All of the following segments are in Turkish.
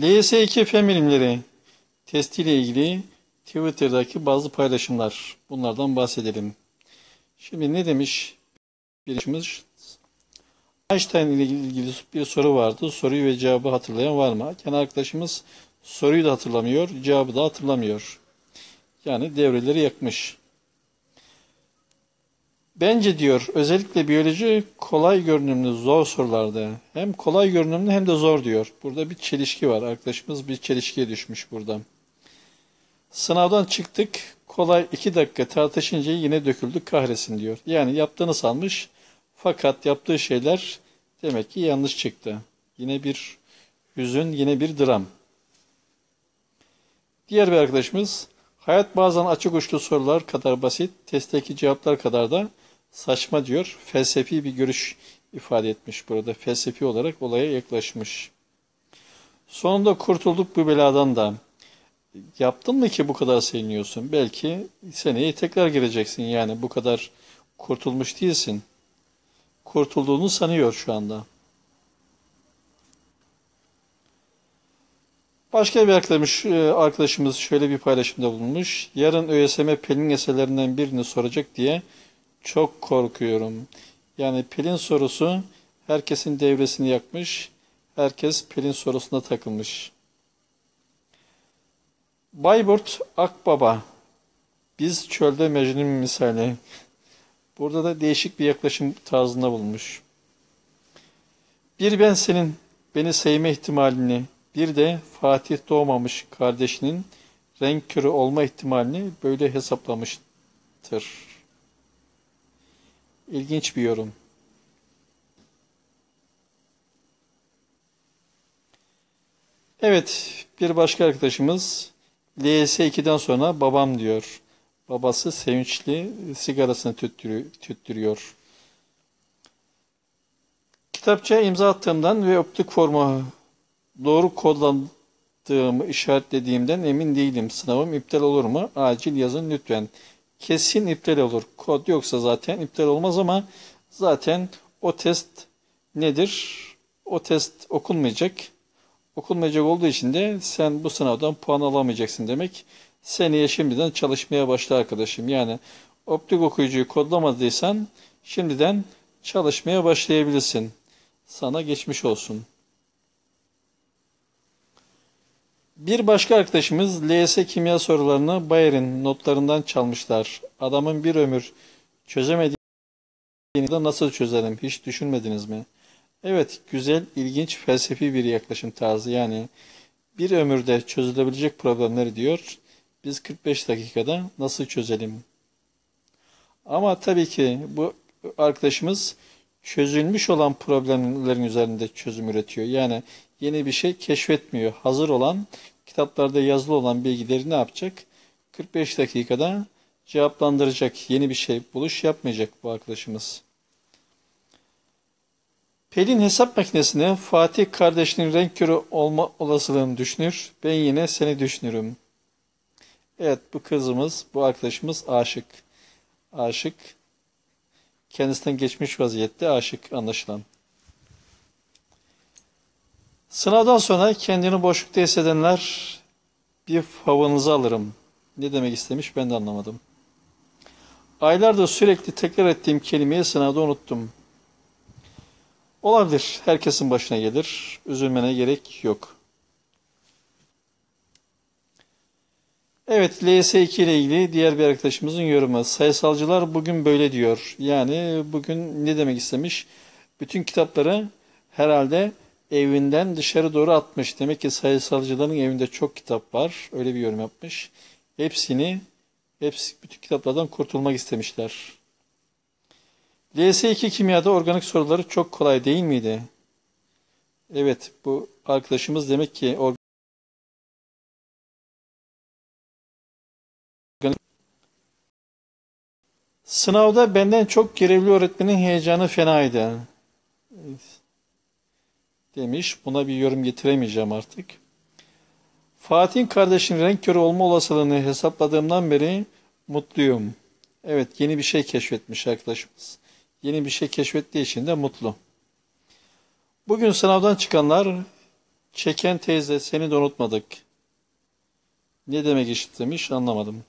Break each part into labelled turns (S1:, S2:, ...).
S1: LS2 fen bilimleri testiyle ilgili Twitter'daki bazı paylaşımlar. Bunlardan bahsedelim. Şimdi ne demiş birişimiz? Einstein ile ilgili bir soru vardı. Soruyu ve cevabı hatırlayan var mı? Kendi arkadaşımız soruyu da hatırlamıyor, cevabı da hatırlamıyor. Yani devreleri yakmış. Bence diyor özellikle biyoloji kolay görünümlü zor sorularda. Hem kolay görünümlü hem de zor diyor. Burada bir çelişki var. Arkadaşımız bir çelişkiye düşmüş burada. Sınavdan çıktık. Kolay iki dakika tartışınca yine döküldü kahretsin diyor. Yani yaptığını sanmış fakat yaptığı şeyler demek ki yanlış çıktı. Yine bir hüzün, yine bir dram. Diğer bir arkadaşımız hayat bazen açık uçlu sorular kadar basit, testteki cevaplar kadar da saçma diyor. Felsefi bir görüş ifade etmiş burada. Felsefi olarak olaya yaklaşmış. Sonunda kurtulduk bu beladan da. Yaptın mı ki bu kadar seviniyorsun? Belki seneye tekrar gireceksin yani bu kadar kurtulmuş değilsin. Kurtulduğunu sanıyor şu anda. Başka bir arkadaş, e, arkadaşımız şöyle bir paylaşımda bulunmuş. Yarın ÖSYM Pelin eserlerinden birini soracak diye çok korkuyorum. Yani Pelin sorusu herkesin devresini yakmış. Herkes Pelin sorusuna takılmış. Bayburt Akbaba. Biz çölde Mecnun misali. Burada da değişik bir yaklaşım tarzında bulmuş. Bir ben senin beni sevme ihtimalini, bir de Fatih doğmamış kardeşinin renk körü olma ihtimalini böyle hesaplamıştır. İlginç bir yorum. Evet, bir başka arkadaşımız LS2'den sonra babam diyor. Babası sevinçli sigarasını tüttürüyor. Kitapçıya imza attığımdan ve optik formu doğru kodlandığımı işaretlediğimden emin değilim. Sınavım iptal olur mu? Acil yazın lütfen. Kesin iptal olur. Kod yoksa zaten iptal olmaz ama zaten o test nedir? O test okunmayacak. Okunmayacak olduğu için de sen bu sınavdan puan alamayacaksın demek. Seneye şimdiden çalışmaya başla arkadaşım. Yani optik okuyucuyu kodlamadıysan şimdiden çalışmaya başlayabilirsin. Sana geçmiş olsun. Bir başka arkadaşımız LS kimya sorularını Bayer'in notlarından çalmışlar. Adamın bir ömür çözemediğini de nasıl çözelim hiç düşünmediniz mi? Evet, güzel, ilginç, felsefi bir yaklaşım tarzı. Yani bir ömürde çözülebilecek problemleri diyor, biz 45 dakikada nasıl çözelim? Ama tabii ki bu arkadaşımız çözülmüş olan problemlerin üzerinde çözüm üretiyor. Yani yeni bir şey keşfetmiyor. Hazır olan, kitaplarda yazılı olan bilgileri ne yapacak? 45 dakikada cevaplandıracak. Yeni bir şey buluş yapmayacak bu arkadaşımız. Pelin hesap makinesine Fatih kardeşinin renk körü olma olasılığını düşünür. Ben yine seni düşünürüm. Evet bu kızımız, bu arkadaşımız aşık. Aşık. Kendisinden geçmiş vaziyette aşık anlaşılan. Sınavdan sonra kendini boşlukta hissedenler bir favanızı alırım. Ne demek istemiş ben de anlamadım. Aylardır sürekli tekrar ettiğim kelimeyi sınavda unuttum. Olabilir. Herkesin başına gelir. Üzülmene gerek yok. Evet, LS2 ile ilgili diğer bir arkadaşımızın yorumu. Sayısalcılar bugün böyle diyor. Yani bugün ne demek istemiş? Bütün kitapları herhalde evinden dışarı doğru atmış. Demek ki sayısalcıların evinde çok kitap var. Öyle bir yorum yapmış. Hepsini, hepsi bütün kitaplardan kurtulmak istemişler. LS2 kimyada organik soruları çok kolay değil miydi? Evet, bu arkadaşımız demek ki organik Sınavda benden çok görevli öğretmenin heyecanı fenaydı. Demiş. Buna bir yorum getiremeyeceğim artık. Fatih'in kardeşinin renk körü olma olasılığını hesapladığımdan beri mutluyum. Evet yeni bir şey keşfetmiş arkadaşımız. Yeni bir şey keşfettiği için de mutlu. Bugün sınavdan çıkanlar Çeken teyze seni de unutmadık. Ne demek eşit demiş anlamadım.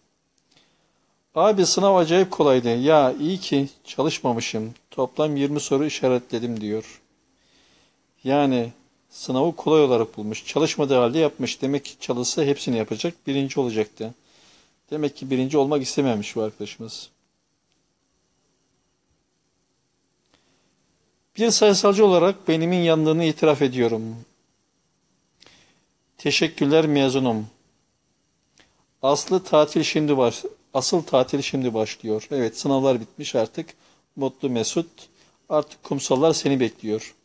S1: Abi sınav acayip kolaydı. Ya iyi ki çalışmamışım. Toplam 20 soru işaretledim diyor. Yani sınavı kolay olarak bulmuş. Çalışmadığı halde yapmış. Demek ki çalışsa hepsini yapacak. Birinci olacaktı. Demek ki birinci olmak istememiş bu arkadaşımız. Bir sayısalcı olarak beynimin yandığını itiraf ediyorum. Teşekkürler mezunum. Aslı tatil şimdi baş, asıl tatil şimdi başlıyor. Evet sınavlar bitmiş artık. Mutlu Mesut. Artık kumsallar seni bekliyor.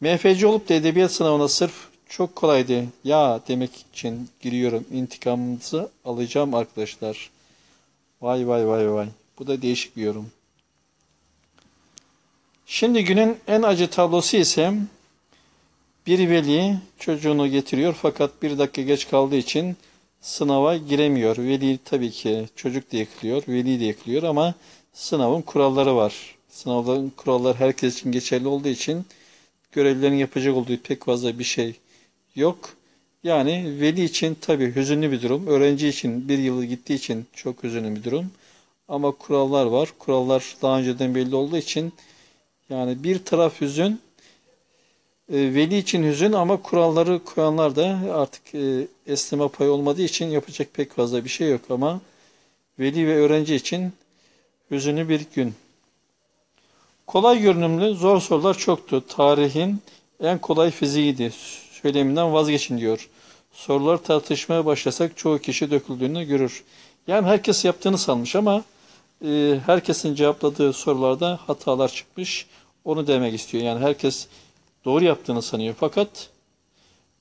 S1: MFC olup da edebiyat sınavına sırf çok kolaydı ya demek için giriyorum. İntikamınızı alacağım arkadaşlar. Vay vay vay vay. Bu da değişik bir yorum. Şimdi günün en acı tablosu ise bir veli çocuğunu getiriyor fakat bir dakika geç kaldığı için sınava giremiyor. Veli tabii ki çocuk da yıkılıyor, veli de yıkılıyor ama sınavın kuralları var. Sınavların kuralları herkes için geçerli olduğu için görevlerini yapacak olduğu pek fazla bir şey yok. Yani veli için tabii hüzünlü bir durum. Öğrenci için bir yılı gittiği için çok hüzünlü bir durum. Ama kurallar var. Kurallar daha önceden belli olduğu için yani bir taraf hüzün, e, veli için hüzün ama kuralları koyanlar da artık e, esneme payı olmadığı için yapacak pek fazla bir şey yok ama veli ve öğrenci için hüzünlü bir gün. Kolay görünümlü zor sorular çoktu. Tarihin en kolay fiziğiydi. Söyleminden vazgeçin diyor. Sorular tartışmaya başlasak çoğu kişi döküldüğünü görür. Yani herkes yaptığını sanmış ama e, herkesin cevapladığı sorularda hatalar çıkmış. Onu demek istiyor. Yani herkes doğru yaptığını sanıyor. Fakat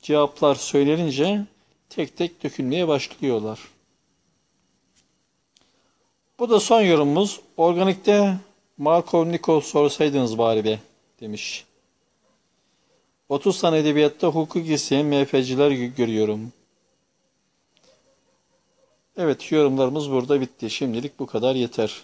S1: cevaplar söylenince tek tek dökülmeye başlıyorlar. Bu da son yorumumuz. Organikte Markov Nikol sorsaydınız bari be demiş. 30 tane edebiyatta hukuk isteyen MF'ciler görüyorum. Evet yorumlarımız burada bitti. Şimdilik bu kadar yeter.